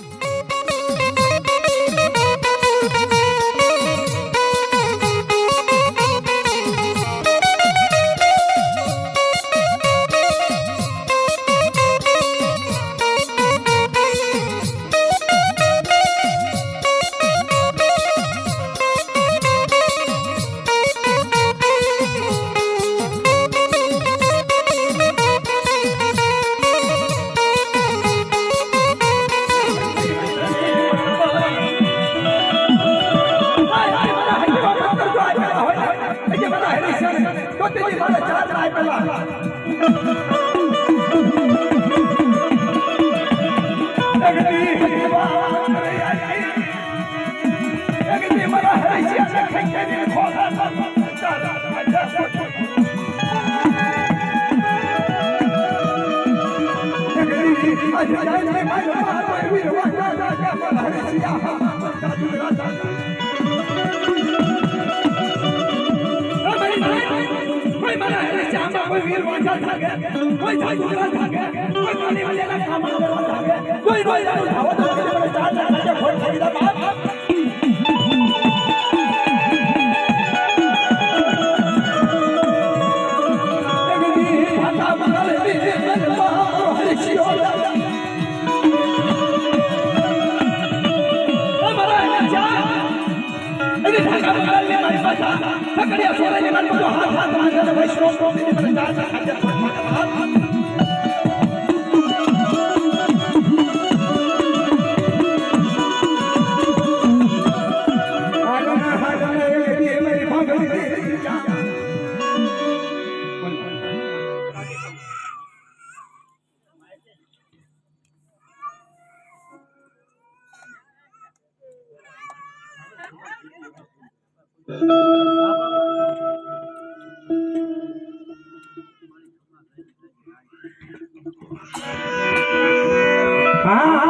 Mm-hmm. ওই পয়সা থাকে પકડ્યા સોરે નિમન બધો હાથ હાથ માંગે વૈષ્ણવ પ્રભુ નિમન દાસ હાથ હાથ Ah!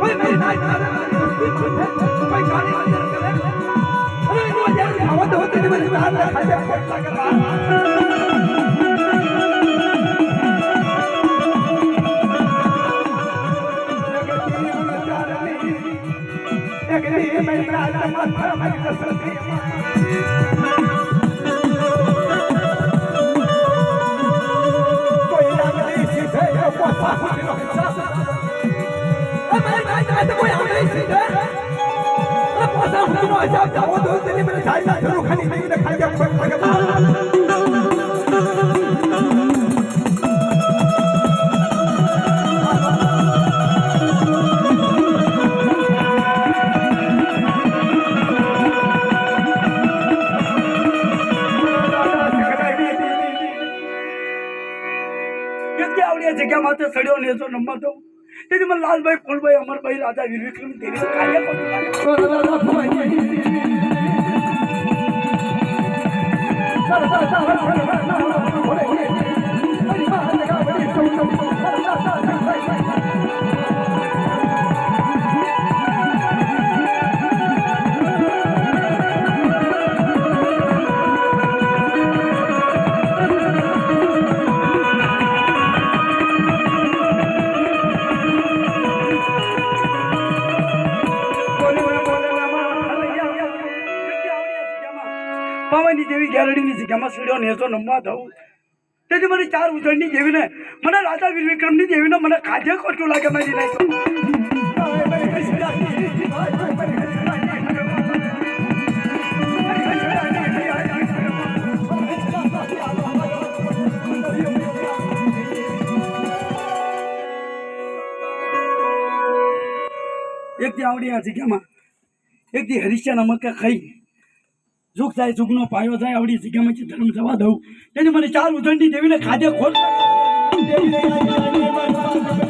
કોઈ મેરી નાચ કરે કોઈ ગાડી કરે منه مان પોતા ફૂટીનો હિસાબ જાવો તો તેની મને જાય ના જરૂર ખાલી જીવને ખાઈ ખોટ લાગે કેટલી આવડી જગ્યા માથે સડ્યો ને તો નંબર દઉં લાલભાઈ ફૂલભાઈ અમરભાઈ રાજા વીર વિક્રમ કાર્ય કરતું જગ્યામાં સડ્યો નમવા થવું તેથી મને ચાર ઉજળની દેવીને મને રાજા વીર વિક્રમની દેવીને મને ખાધે ખોટું લાગે મારી નહીં એક દી આવડી આ જગ્યામાં, એક દી હરીશા નમક ખાઈ. સુખ થાય સુખનો પાયો થાય આવડી જગ્યામાં ધર્મ જવા દઉં. તેથી મને ચાર ઉધંડી દેવીને ખાધે, ખોટ બનાય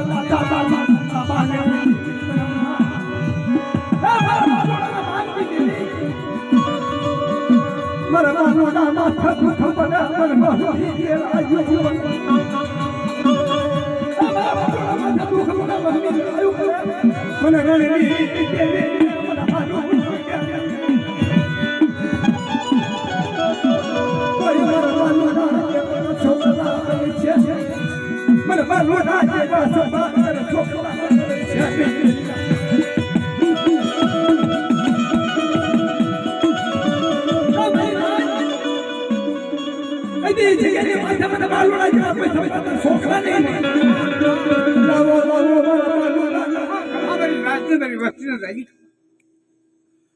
મને દિશોતી અમારી રાજનગરી વસ્તીને જાય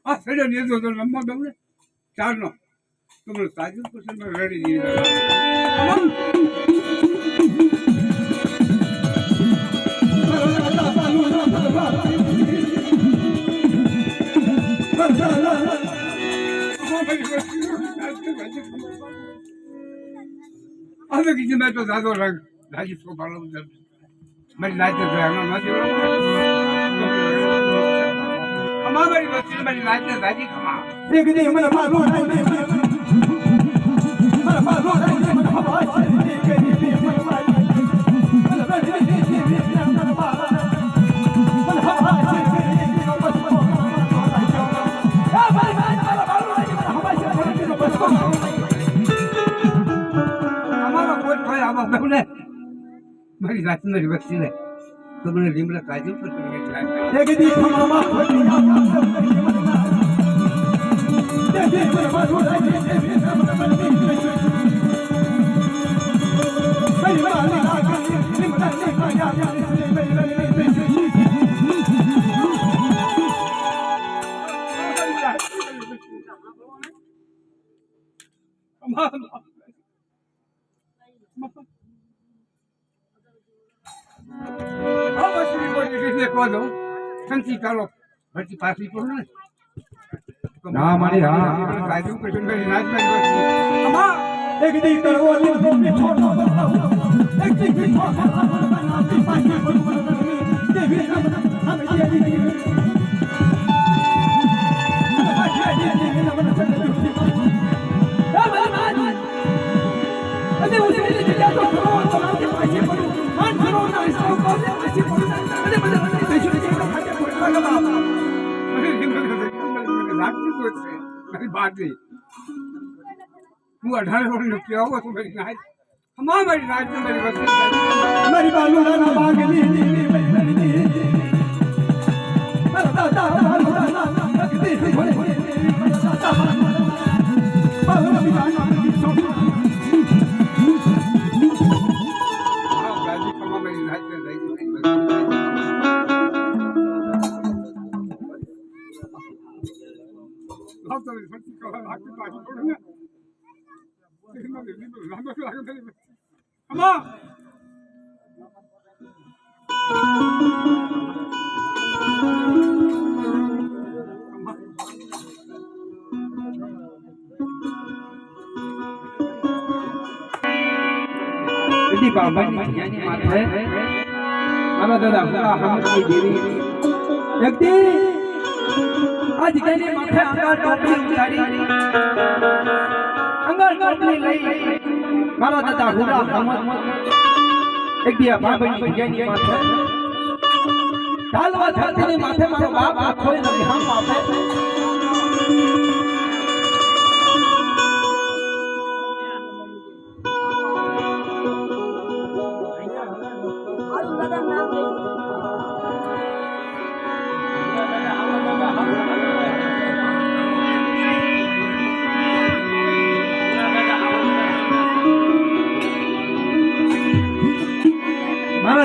આ સડ્યો ને તો લંબો દઉં ચારનો તમને સાજુ પછી મેં રેડી દીધી હવે કીધું મેં તો દાદો રંગ રાજી સોપાલો મારી લાજ આમાં નથી અમારી વસ્તી મારી લાજ રાજી ખમા અમારો મારી રાતની વસ્તી ને તમને લીમડા કાજુ પછી સંચી ચાલો. ભરતી પાછી પડો ને ના, મારી હા. કાજુ પછી મારી નાચ મારી મારી બાટલી હું અઢાર વર્ષનો કેવો છું મારી નાચ અમા મારી નાચ મારી વસ્તુ મારી બાલુડાના બાગની દીવી વ્યક્તિ આ જગ્યાની માથે અંગાર ટોપી ઉતારી અંગાર ટોપી લઈ મારા દાદા હુરા હમત એક દિયા બાબાની જગ્યાની માથે ઢાલવા ધરતીની માથે મારો બાપ આખો નથી હમ આપે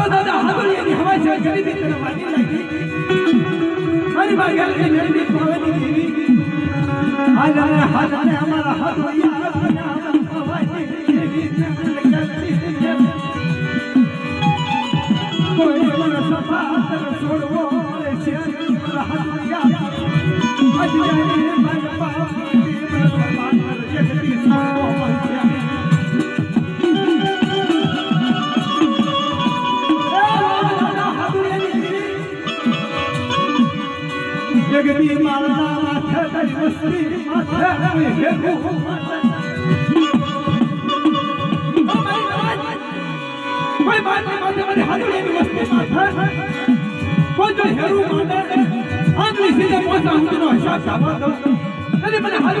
મારા દાદા હાથુડિયાની હવા છે જડી તને વાગી લાગી મારી માં ગેલરી નડી પાવાની દેવી હાલને હાલને અમારા હાથોડિયા કોઈ મન સફાતર છોડવો છે મારા હાથોડિયા જાણે કોઈ બારની માથે મારી હાથુડિયાની વસ્તી માથે કોઈ જો હેરું માંડે મને ભાગ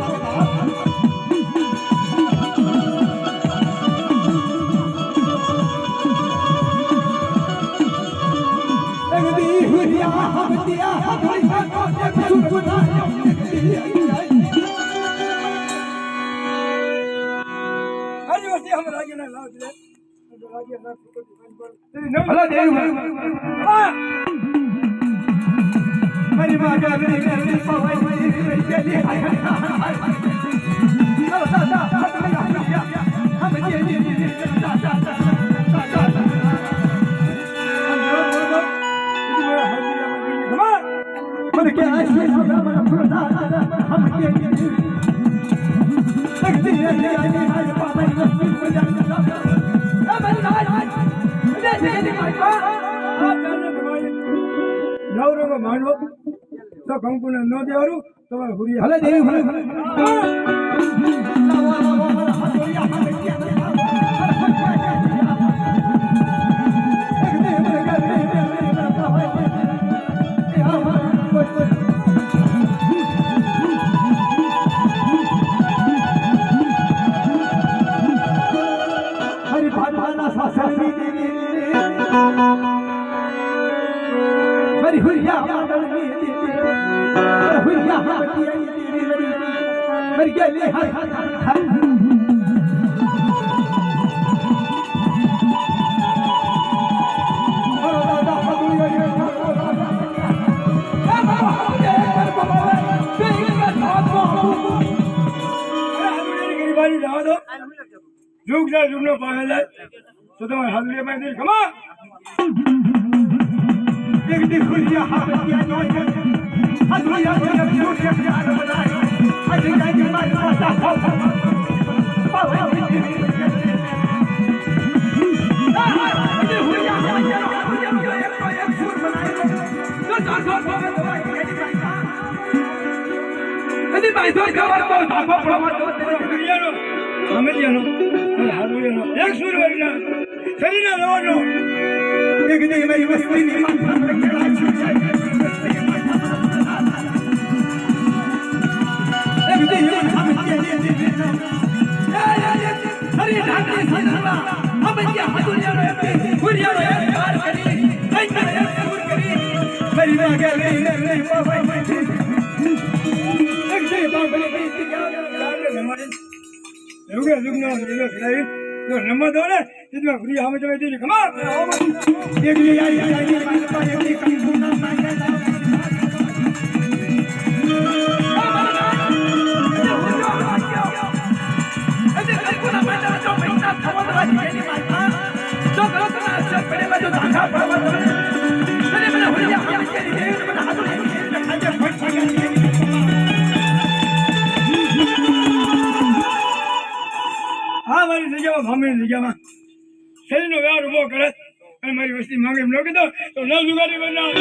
હમ રાજ્યના લાવ દે રાજ્યના ભલા દેવ હા મારી માં ગગડી ગગડી પવાઈ ગઈ મને કે આ છે મને ફૂલા હમ કે શક્તિ એ નવરંગ માંડવો તો કંકુને ન દેવાનું તમારે હુરિયા ભલે દેવ જુગ જાય જુગનો જાય તો તમારે હાથુડિયા માં દઈશ દુનિયાનો અમેરિયાનો અને હાડુડિયાનો એક સુર વળીના શરીરના રવાનો દી એમ સામે તેડી દીધી. હરી ઢાંકણી સંસલા અમે ત્યાં હદુરિયાનો એક ગુરિયાનો એક કાર કરી સૈન્ય એક સૂર કરી મારી વાગે લઈ લે લે બાબા મારી જગ્યામાં શરીરનો વ્યવહાર ઊભો કરે અને મારી વસ્તી માંગે એમ ન કીધો તો ન જુગારી બનાવ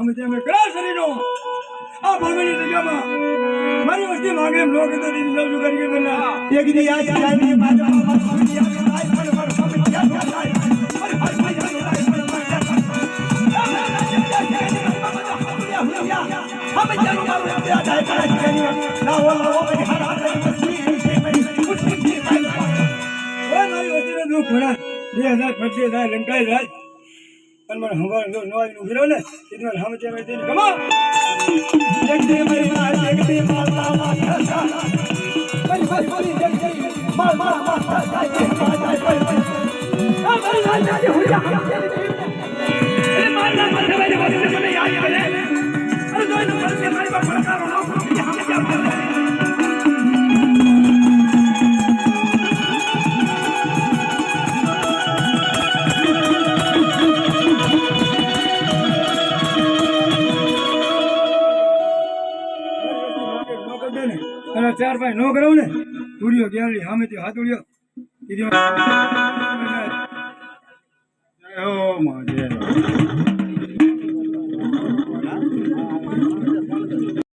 અમે ત્યાં અમે કયા શરીરનો આ ભામણી જગ્યામાં મારી વસ્તી માંગે એમ ન કીધો દીધી ન જુગારી બનાવ એક દી વસ્તીને દુઃખ ભણા બે હજાર પચીસ હજાર લંકાઈ જાય અને મને હવાર જો નવાઈ નું ફેરવ ને, એટલે મને સામે ત્યાં મેં કમા એક દી મારી માં એક દી માતા માતા મારી વસ્તી એક દી માર માર માર જાય જાય જાય અને ચાર પાંચ ન કરાવું ને તુર્યો ગયાલી સામેથી હાથ કીધું